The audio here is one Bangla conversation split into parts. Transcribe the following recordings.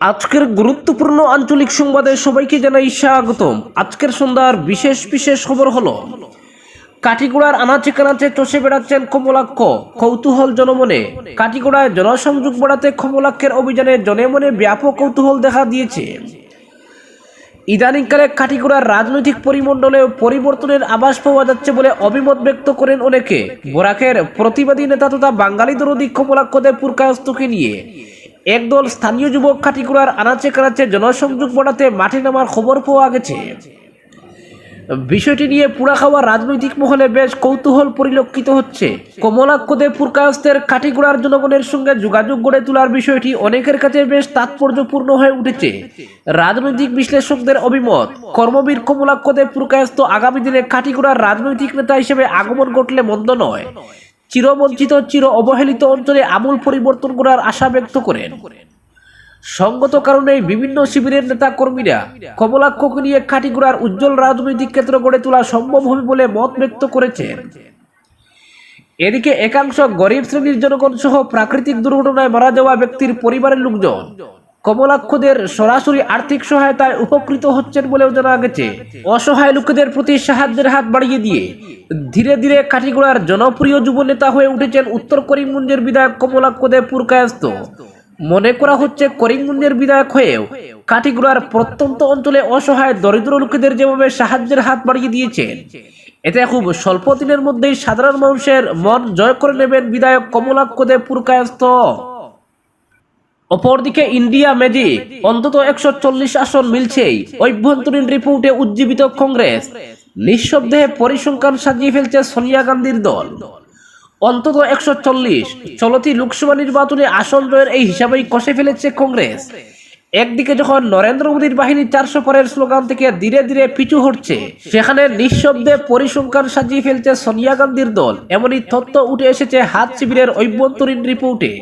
আজকের গুরুত্বপূর্ণ আঞ্চলিক সংবাদে সবাইকে জানাই স্বাগতম। আজকের সন্ধ্যার বিশেষ বিশেষ খবর হলো কাটিগোড়ার আনাচে কানাচে চষে বেড়াচ্ছেন কমলাক্ষ। কৌতূহল জনমনে। কাটিগোড়ায় জনসংযোগ বাড়াতে কমলাক্ষের অভিযানে জনে মনে ব্যাপক কৌতূহল দেখা দিয়েছে। ইদানিংকালে কাটিগোড়ার রাজনৈতিক পরিমণ্ডলে পরিবর্তনের আভাস পাওয়া যাচ্ছে বলে অভিমত ব্যক্ত করেন অনেকে। বোরাকের প্রতিবাদী নেতা তথা বাঙালি দরদি কমলাক্ষদের পুরকায়স্তকে নিয়ে। একদল স্থানীয় যুবক কাটিগোড়ার আনাচে কানাচে জনসংযোগ বাড়াতে মাঠে নামার খবর পাওয়া গেছে। বিষয়টি নিয়ে পুরাখাওয়া রাজনৈতিক মহলে বেশ কৌতূহল পরিলক্ষিত হচ্ছে। কমলাক্ষদে পুরকায়স্তের কাটিগোড়ার জনগণের সঙ্গে যোগাযোগ গড়ে তোলার বিষয়টি অনেকের কাছে বেশ তাৎপর্যপূর্ণ হয়ে উঠেছে। রাজনৈতিক বিশ্লেষকদের অভিমত, কর্মবীর কমলাক্ষদে পুরকায়স্ত আগামী দিনে কাটিগোড়ার রাজনৈতিক নেতা হিসেবে আগমন ঘটলে মন্দ নয়। চিরবঞ্চিত চির অবহেলিত অঞ্চলে আমূল পরিবর্তন করার আশা ব্যক্ত করেন। সঙ্গত কারণে বিভিন্ন শিবিরের নেতা কর্মীরা কমলাক্ষকে নিয়ে কাটিগুড়ার উজ্জ্বল রাজনৈতিক ক্ষেত্র গড়ে তোলা সম্ভব হবে বলে মত ব্যক্ত করেছেন। এদিকে একাংশ গরিব শ্রেণির জনগণ সহ প্রাকৃতিক দুর্ঘটনায় মারা যাওয়া ব্যক্তির পরিবারের লোকজন কমলাক্ষদের সরাসরি আর্থিক সহায়তায় উপকৃত হচ্ছেন বলেও জানা গেছে। অসহায় লোকেদের প্রতি সাহায্যের হাত বাড়িয়ে দিয়ে ধীরে ধীরে কাটিগোড়ার জনপ্রিয় যুব নেতা হয়ে উঠেছেন উত্তর করিমগঞ্জের বিধায়ক কমলাক্ষদে পুরকায়স্ত মনে করা হচ্ছে করিমগঞ্জের বিধায়ক হয়েও কাটিগুড়ার প্রত্যন্ত অঞ্চলে অসহায় দরিদ্র লোকেদের যেভাবে সাহায্যের হাত বাড়িয়ে দিয়েছেন, এতে খুব স্বল্প দিনের মধ্যেই সাধারণ মানুষের মন জয় করে নেবেন বিধায়ক কমলাক্ষদে পুরকায়স্ত অপরদিকে ইন্ডিয়া ম্যাজিক অন্তত একশো চল্লিশ আসন মিলছেই। অভ্যন্তরীণ রিপোর্টে উজ্জীবিত কংগ্রেস। নিঃশব্দে পরিসংখ্যান সাজিয়ে ফেলছে সোনিয়া গান্ধীর দল। অন্তত একশো চল্লিশ চলতি লোকসভা নির্বাচনে আসন জয়ের এই হিসাবেই কষে ফেলেছে কংগ্রেস। একদিকে যখন নরেন্দ্র মোদীর বাহিনী চারশো পরের স্লোগান থেকে ধীরে ধীরে পিছু হটছে, সেখানে নিঃশব্দে পরিসংখ্যান সাজিয়ে ফেলছে সোনিয়া গান্ধীর দল। এমনই তথ্য উঠে এসেছে হাত শিবিরের অভ্যন্তরীণ রিপোর্টে।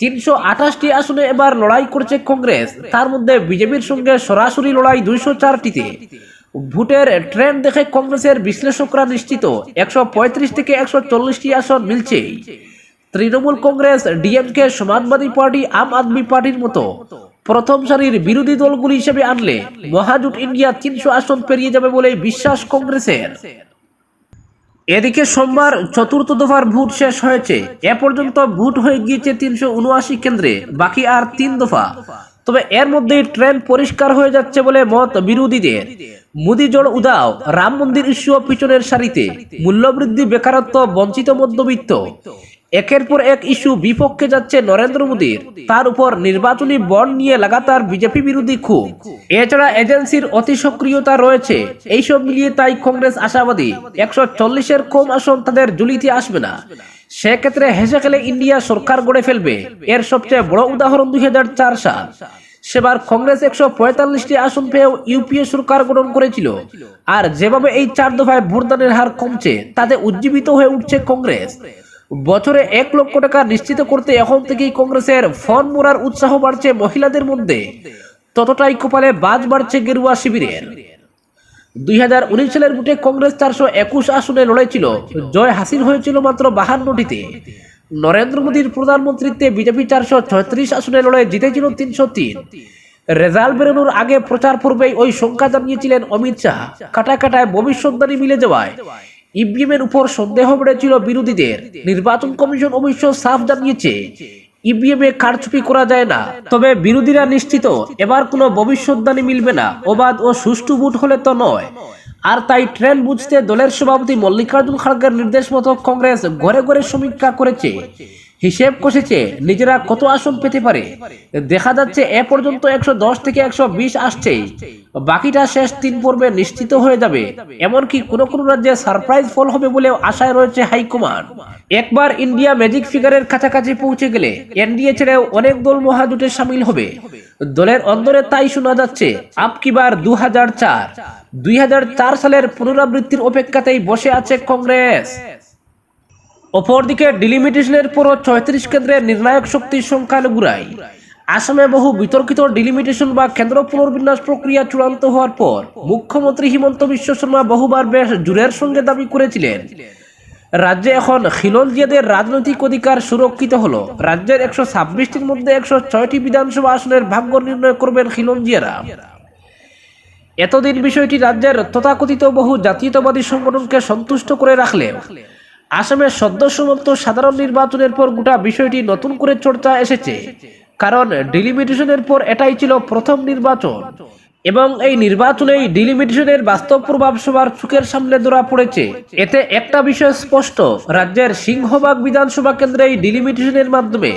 তিনশো আঠাশটি আসনে এবার লড়াই করছে কংগ্রেস। তার মধ্যে বিজেপির সঙ্গে সরাসরি লড়াই দুইশো চারটিতে। ভোটের ট্রেন্ড দেখে কংগ্রেসের বিশ্লেষকরা নিশ্চিত, একশো পঁয়ত্রিশ থেকে একশো চল্লিশটি আসন মিলছে। তৃণমূল কংগ্রেস, ডিএমকে সমাজবাদী পার্টি, আম আদমি পার্টির মতো। প্রথম সারির বিরোধী দলগুলি হিসেবে আনলে মহাজোট ইন্ডিয়া তিনশো আসন পেরিয়ে যাবে বলে বিশ্বাস কংগ্রেসের। এদিকে সোমবার চতুর্থ দফার ভোট শেষ হয়েছে। এ পর্যন্ত ভোট হয়ে গিয়েছে তিনশো উনআশি কেন্দ্রে, বাকি আর তিন দফা। তবে এর মধ্যেই ট্রেন পরিষ্কার হয়ে যাচ্ছে বলে মত বিরোধীদের। মোদি জল উদাও, রাম মন্দির ইস্যু পিছনের সারিতে, মূল্যবৃদ্ধি, বেকারত্ব, বঞ্চিত মধ্যবিত্ত। একের পর এক ইস্যু বিপক্ষে যাচ্ছে নরেন্দ্র মোদীর। তার উপর নির্বাচনী বন্ড নিয়ে লাগাতার বিজেপি বিরোধী ক্ষোভ। এছাড়া এজেন্সির অতি সক্রিয়তা রয়েছে। এইসব মিলিয়ে তাই কংগ্রেস আশাবাদী। একশো চল্লিশের কম আসন তাদের জুলিতে আসবে না। সেক্ষেত্রে হেসে খেলে ইন্ডিয়া সরকার গড়ে ফেলবে। এর সবচেয়ে বড় উদাহরণ দুই হাজার চার সাল। সেবার কংগ্রেস একশো পঁয়তাল্লিশটি আসন পেয়েও ইউপিএ সরকার গঠন করেছিল। আর যেভাবে এই চার দফায় ভোটদানের হার কমছে, তাতে উজ্জীবিত হয়ে উঠছে কংগ্রেস। বছরে এক লক্ষ টাকা নিশ্চিত করতে এখন থেকেই কংগ্রেসের ফন মোড়ার উৎসাহ বাড়ছে মহিলাদের মধ্যে। ততটাই কপালে বাজ বাড়ছে গেরুয়া শিবিরের। দুই হাজার উনিশ সালের ভোটে কংগ্রেস চারশো একুশ আসনে লড়াইছিল জয় হাসিল হয়েছিল মাত্র বাহান্নটিতে। নরেন্দ্র মোদীর প্রধানমন্ত্রীত্বে বিজেপি চারশো ছয়ত্রিশ আসনে লড়াই জিতেছিল তিনশো তিন। রেজাল্ট বেরোনোর আগে প্রচার পূর্বেই ওই সংখ্যা জানিয়েছিলেন অমিত শাহ। কাটায় কাটায় ভবিষ্যৎবাণী মিলে যাওয়ায়। ইভিএম এর উপর সন্দেহ বেড়েছিল বিরোধীদের। নির্বাচন কমিশন অবশ্য সাফ জানিয়েছে ইভিএম কারচুপি করা যায় না। তবে বিরোধীরা নিশ্চিত, এবার কোনো ভবিষ্যৎবাণী মিলবে না। অবাধ ও সুষ্ঠু ভোট হলে তো নয়। আর তাই ট্রেন বুঝতে দলের সভাপতি মল্লিকার্জুন খাড়গের নির্দেশ মতো কংগ্রেস ঘরে ঘরে সমীক্ষা করেছে। হিসেব কষেছে, নিজেরা কত আসন পেতে পারে? দেখা যাচ্ছে এ পর্যন্ত একশো দশ থেকে একশো বিশ আসছে। বাকিটা শেষ তিন পর্বে নিশ্চিত হয়ে যাবে। এমনকি কোনো কোনো রাজ্যে সারপ্রাইজ ফল হবে বলেও আশায় রয়েছে হাইকমান্ড। একবার ইন্ডিয়া ম্যাজিক ফিগারের কাছাকাছি পৌঁছে গেলে এনডিএ ছেড়েও অনেক দল মহাজোটে সামিল হবে। দলের অন্দরে তাই শোনা যাচ্ছে আপকিবার দু হাজার চার। দুই সালের পুনরাবৃত্তির অপেক্ষাতেই বসে আছে কংগ্রেস। অপরদিকে ডিলিমিটেশনের পরও ছয়ত্রিশ কেন্দ্রের নির্ণায়ক শক্তির সংখ্যালঘুরাই। আসামে বহু বিতর্কিত ডিলিমিটেশন বা কেন্দ্র পুনর্বিন্যাস প্রক্রিয়া চূড়ান্ত হওয়ার পর মুখ্যমন্ত্রী হিমন্ত বিশ্ব শর্মা বহুবার বেশ জোরের সঙ্গে দাবি করেছিলেন। রাজ্যে এখন খিলঞ্জিয়াদের রাজনৈতিক অধিকার সুরক্ষিত হলো। রাজ্যের একশো ছাব্বিশটির মধ্যে একশো ছয়টি বিধানসভা আসনের ভাগ্য নির্ণয় করবেন খিলঞ্জিয়ারা এতদিন বিষয়টি রাজ্যের তথাকথিত বহু জাতীয়তাবাদী সংগঠনকে সন্তুষ্ট করে রাখলেও আসামের সদ্য সমাপ্ত সাধারণ নির্বাচনের পর গোটা বিষয়টি নতুন করে চর্চা এসেছে। কারণ ডিলিমিটেশনের পর এটাই ছিল প্রথম নির্বাচন। এবং এই নির্বাচনেই ডিলিমিটেশনের বাস্তব প্রভাব সবার চোখের সামনে ধরা পড়েছে। এতে একটা বিষয় স্পষ্ট, রাজ্যের সিংহবাগ বিধানসভা কেন্দ্রে এই ডিলিমিটেশনের মাধ্যমে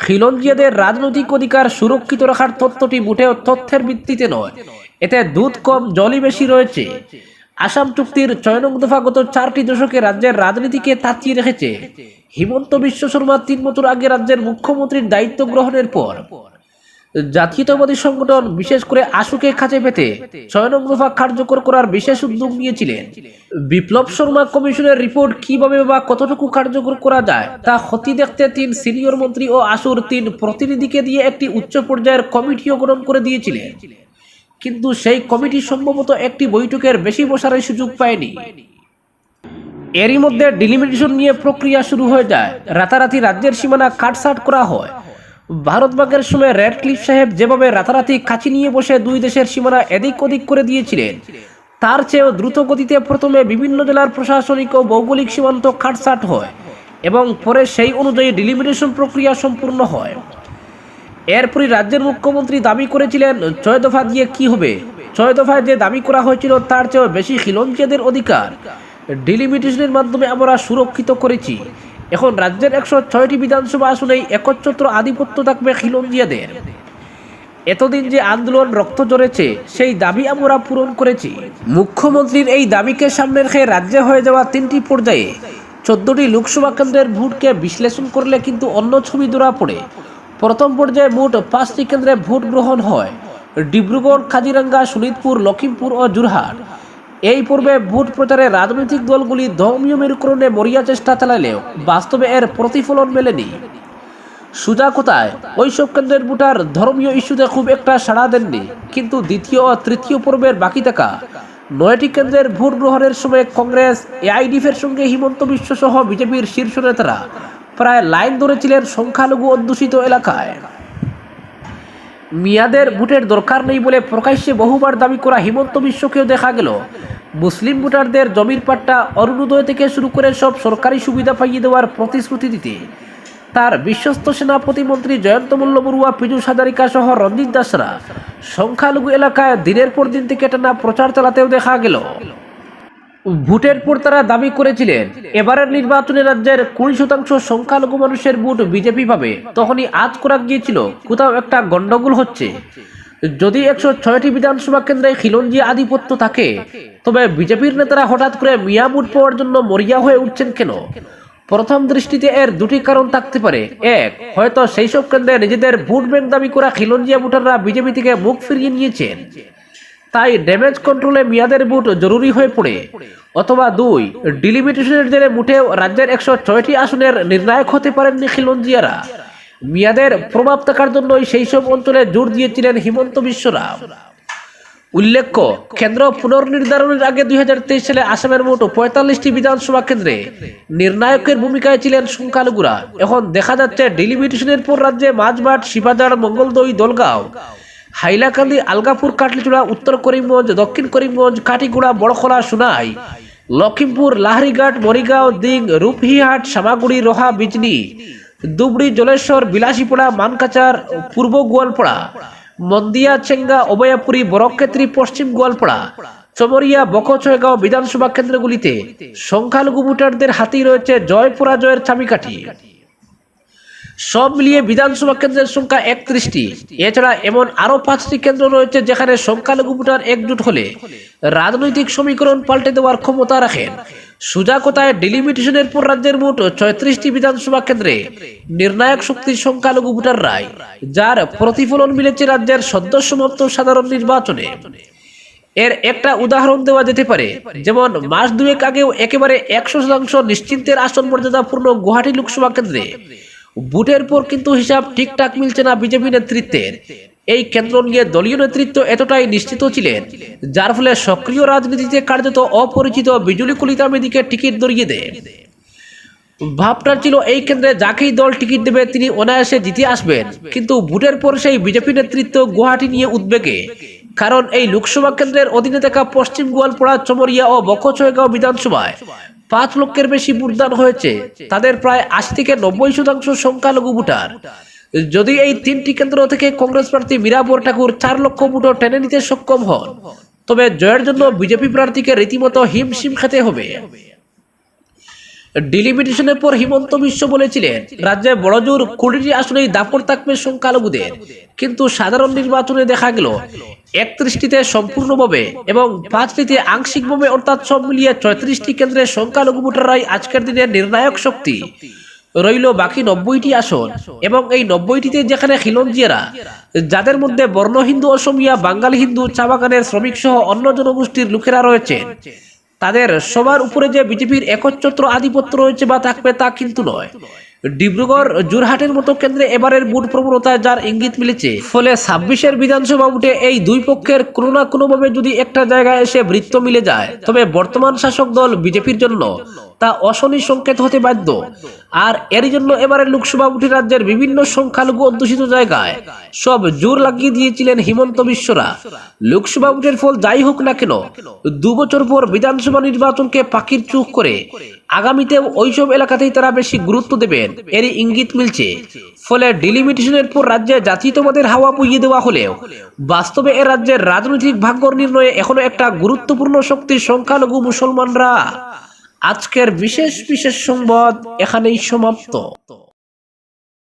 খিলঞ্জিয়াদের রাজনৈতিক অধিকার সুরক্ষিত রাখার তথ্যটি মোটেও তথ্যের ভিত্তিতে নয়। এতে দুধ কম, জলই বেশি রয়েছে। আসাম চুক্তির ছয় দফা গত চারটি দশকে রাজ্যের রাজনীতিকে তাকিয়ে রেখেছে। হিমন্ত বিশ্ব শর্মা তিন বছর আগে রাজ্যের মুখ্যমন্ত্রীর দায়িত্ব গ্রহণের পর। জাতীয়তাবাদী সংগঠন, বিশেষ করে আশুকে কাছে পেতে ছয় দফা কার্যকর করার বিশেষ উদ্যোগ নিয়েছিলেন। বিপ্লব শর্মা কমিশনের রিপোর্ট কীভাবে বা কতটুকু কার্যকর করা যায় তা ক্ষতি দেখতে তিন সিনিয়র মন্ত্রী ও আশুর তিন প্রতিনিধিকে দিয়ে একটি উচ্চ পর্যায়ের কমিটিও গঠন করে দিয়েছিলেন। কিন্তু সেই কমিটি সম্ভবত একটি বৈঠকের বেশি বসার সুযোগ পায়নি। এরই মধ্যে ডিলিমিটেশন নিয়ে প্রক্রিয়া শুরু হয়ে যায়। রাতারাতি রাজ্যের সীমানা কাটসাট করা হয়। ভারতবাগের সময় রেড ক্লিফ সাহেব যেভাবে রাতারাতি কাছি নিয়ে বসে দুই দেশের সীমানা এদিক ওদিক করে দিয়েছিলেন, তার চেয়েও দ্রুত গতিতে প্রথমে বিভিন্ন জেলার প্রশাসনিক ও ভৌগোলিক সীমান্ত কাটসাট হয় এবং পরে সেই অনুযায়ী ডিলিমিটেশন প্রক্রিয়া সম্পূর্ণ হয়। এরপরই রাজ্যের মুখ্যমন্ত্রী দাবি করেছিলেন, ছয় দফা দিয়ে কি হবে? ছয় দফায় যে দাবি করা হয়েছিল, তার চেয়েও বেশি খিলঞ্জিয়াদের অধিকার। ডিলিমিটেশনের মাধ্যমে আমরা সুরক্ষিত করেছি। এখন রাজ্যের একশো ছয়টি বিধানসভা আসনেই একচ্ছত্র আধিপত্য থাকবে খিলঞ্জিয়াদের। এতদিন যে আন্দোলন রক্ত জড়েছে সেই দাবি আমরা পূরণ করেছি। মুখ্যমন্ত্রীর এই দাবিকে সামনে রেখে রাজ্যে হয়ে যাওয়া তিনটি পর্যায়ে চোদ্দটি লোকসভা কেন্দ্রের ভোটকে বিশ্লেষণ করলে কিন্তু অন্য ছবি ধরা পড়ে। প্রথম পর্যায়ে মোট পাঁচটি কেন্দ্রে ভোট গ্রহণ হয়। ডিব্রুগড়, কাজিরাঙ্গা শোনিতপুর লখিমপুর ও যোরহাট এই পূর্বে ভোট প্রচারে রাজনৈতিক দলগুলি ধর্মীয় মেরুকরণে মরিয়া চেষ্টা চালালেও বাস্তবে এর প্রতিফলন মেলেনি। সুজা কোথায়? ওইসব কেন্দ্রের ভোটার ধর্মীয় ইস্যুতে খুব একটা সাড়া দেননি। কিন্তু দ্বিতীয় ও তৃতীয় পর্বের বাকি থাকা নয়টি কেন্দ্রের ভোট গ্রহণের সময় কংগ্রেস, এআইডিএফের সঙ্গে হিমন্ত বিশ্ব সহ বিজেপির শীর্ষ নেতারা প্রায় লাইন ধরেছিলেন সংখ্যালঘু অধ্যুষিত এলাকায়। মিয়াদের ভোটের দরকার নেই বলে প্রকাশ্যে বহুবার দাবি করা হিমন্ত বিশ্বকেও দেখা গেল। মুসলিম ভোটারদের জমির পাট্টা অরুণোদয় থেকে শুরু করে সব সরকারি সুবিধা পাইয়ে দেওয়ার প্রতিশ্রুতি দিতে। তার বিশ্বস্ত সেনা প্রতিমন্ত্রী জয়ন্ত মল্ল বড়ুয়া, পীযুষ হাজারিকা সহ রঞ্জিত দাসরা সংখ্যালঘু এলাকায় দিনের পর দিন থেকে টানা প্রচার চালাতেও দেখা গেল। ভোটের পর তারা দাবি করেছিলেন, এবারের নির্বাচনে রাজ্যের কুড়ি শতাংশ সংখ্যালঘু মানুষের ভোট বিজেপি পাবে, তখনই আজ করা গিয়েছিল, কোথাও একটা গন্ডগোল হচ্ছে। যদি একশো ছয়টি বিধানসভা কেন্দ্রে খিলঞ্জি আধিপত্য থাকে, তবে বিজেপির নেতারা হঠাৎ করে মিয়া ভোট পাওয়ার জন্য মরিয়া হয়ে উঠছেন কেন? প্রথম দৃষ্টিতে এর দুটি কারণ থাকতে পারে। এক, হয়তো সেই সব কেন্দ্রে নিজেদের ভোট ব্যাংক দাবি করা খিলঞ্জিয়া ভোটাররা বিজেপি থেকে মুখ ফিরিয়ে নিয়েছেন। তাই ড্যামেজ কন্ট্রোলে মিয়াদের ভোট জরুরি হয়ে পড়ে। অথবা দুই ডিলিমিটেশনের জেরে মুঠেও রাজ্যের একশো ছয়টি আসনের নির্ণায়ক হতে পারেননি খিলঞ্জিয়ারা। মিয়াদের প্রভাব থাকার জন্যই সেই সব অঞ্চলে জোর দিয়েছিলেন হিমন্ত বিশ্বরাম উল্লেখ্য, কেন্দ্র পুনর্নির্ধারণের আগে দুই হাজার তেইশ সালে আসামের মোট পঁয়তাল্লিশটি বিধানসভা কেন্দ্রে নির্ণায়কের ভূমিকায় ছিলেন সংখ্যালঘুরা। এখন দেখা যাচ্ছে ডিলিমিটেশনের পর রাজ্যে মাঝবাট শিবাজার মঙ্গলদৈ দলগাঁও হাইলাকান্দি, আলগাপুর, কাটলিচুড়া, উত্তর করিমগঞ্জ, দক্ষিণ করিমগঞ্জ, কাটিগুড়া, বড়খলা, সোনাই। লখিমপুর লাহরিঘাট, মরিগাঁও, দিং, রূপহিহাট, সামাগুড়ি, রোহা, বিজনি। দুবড়ি, জলেশ্বর, বিলাসীপাড়া, মানকাচার, পূর্ব গোয়ালপাড়া। মন্দিয়া, চেঙ্গা অভয়াপুরী বরক্ষেত্রী, পশ্চিম গোয়ালপাড়া। চমরিয়া, বকছয়গাঁও বিধানসভা কেন্দ্রগুলিতে সংখ্যালঘু ভোটারদের হাতেই রয়েছে জয় পরাজয়ের চাবিকাঠি। সব মিলিয়ে বিধানসভা কেন্দ্রের সংখ্যা একত্রিশটি। এছাড়া এমন আরও পাঁচটি কেন্দ্র রয়েছে যেখানে সংখ্যালঘু ভোটার একজোট হলে রাজনৈতিক সমীকরণ পাল্টে দেওয়ার ক্ষমতা রাখেন। সুজা কোথায় ডিলিমিটেশনের পর রাজ্যের মোট ছয়ত্রিশটি বিধানসভা কেন্দ্রে নির্ণায়ক শক্তির সংখ্যালঘু ভোটার রায় যার প্রতিফলন মিলেছে রাজ্যের সদ্য সমাপ্ত সাধারণ নির্বাচনে। এর একটা উদাহরণ দেওয়া যেতে পারে, যেমন মাস দুয়েক আগেও একেবারে একশো শতাংশ নিশ্চিন্তের আসন মর্যাদাপূর্ণ গুয়াহাটি লোকসভা কেন্দ্রে বুটের পর কিন্তু হিসাব ঠিকঠাক মিলছে না বিজেপি নেতৃত্বের এই কেন্দ্র নিয়ে দলীয় নেতৃত্ব এতটাই নিশ্চিত ছিলেন, যার ফলে সক্রিয় রাজনীতিতে কার্যত অপরিচিত বিজুলি কলিতা মেদিকে টিকিট ধরিয়ে দেয়। ভাবটা ছিল এই কেন্দ্রে যাকেই দল টিকিট দেবে, তিনি অনায়াসে জিতে আসবেন। কিন্তু ভোটের পর সেই বিজেপি নেতৃত্ব গুয়াহাটি নিয়ে উদ্বেগে। কারণ এই লোকসভা কেন্দ্রের অধীনে থাকা পশ্চিম গোয়ালপাড়া, চমরিয়া ও বকছয়গাঁও বিধানসভায় পাঁচ লক্ষের বেশি ভোটদান হয়েছে। তাদের প্রায় আশি থেকে নব্বই শতাংশ সংখ্যালঘু ভোটার। যদি এই তিনটি কেন্দ্র থেকে কংগ্রেস প্রার্থী মীরাবর ঠাকুর চার লক্ষ ভোটও টেনে নিতে সক্ষম হন, তবে জয়ের জন্য বিজেপি প্রার্থীকে রীতিমতো হিমশিম খেতে হবে। ডিলিমিটেশনের পর হিমন্ত বিশ্ব বলেছিলেন, রাজ্যে বড়জোর কুড়িটি আসনেই দাপট থাকবে সংখ্যালঘুদের। কিন্তু সাধারণ নির্বাচনে দেখা গেল, একত্রিশটিতে সম্পূর্ণভাবে এবং পাঁচটিতে আংশিকভাবে অর্থাৎ সব মিলিয়ে ছয়ত্রিশটি কেন্দ্রে সংখ্যালঘু ভোটাররাই আজকের দিনের নির্ণায়ক শক্তি। রইল বাকি নব্বইটি আসন এবং এই নব্বইটিতে যেখানে খিলঞ্জিয়ারা যাদের মধ্যে বর্ণ হিন্দু, অসমিয়া, বাঙালি হিন্দু, চা বাগানের শ্রমিক সহ অন্য জনগোষ্ঠীর লোকেরা রয়েছেন তাদের সবার উপরে যে বিজেপির একচ্ছত্র আধিপত্য রয়েছে বা থাকবে তা কিন্তু নয়। ডিব্রুগড় জোরহাটের মতো কেন্দ্রে এবারের ভোট প্রবণতায় যার ইঙ্গিত মিলেছে। ফলে ছাব্বিশের বিধানসভা ভোটে এই দুই পক্ষের কোনো না কোনোভাবে যদি একটা জায়গায় এসে বৃত্ত মিলে যায়, তবে বর্তমান শাসক দল বিজেপির জন্য তা অশনি সংকেত হতে বাধ্য। আর এর জন্য এবারের লোকসভা ভোটে রাজ্যের বিভিন্ন সংখ্যালঘু অধ্যুষিত জায়গায় সব জোর লাগিয়ে দিয়েছিলেন হিমন্ত বিশ্বরা। লোকসভা ভোটের ফল যাই হোক না কেন, দু বছর পর বিধানসভা নির্বাচনকে পাখির চোখ করে আগামীতে ওইসব এলাকাতেই তারা বেশি গুরুত্ব দেবেন। এরই ইঙ্গিত মিলছে। ফলে ডিলিমিটেশনের পর রাজ্যে জাতীয়তাবাদের হাওয়া পুইয়ে দেওয়া হলেও, বাস্তবে এ রাজ্যের রাজনৈতিক ভাগ্য নির্ণয়ে এখনও একটা গুরুত্বপূর্ণ শক্তির সংখ্যালঘু মুসলমানরা। আজকের বিশেষ বিশেষ সংবাদ এখানেই সমাপ্ত।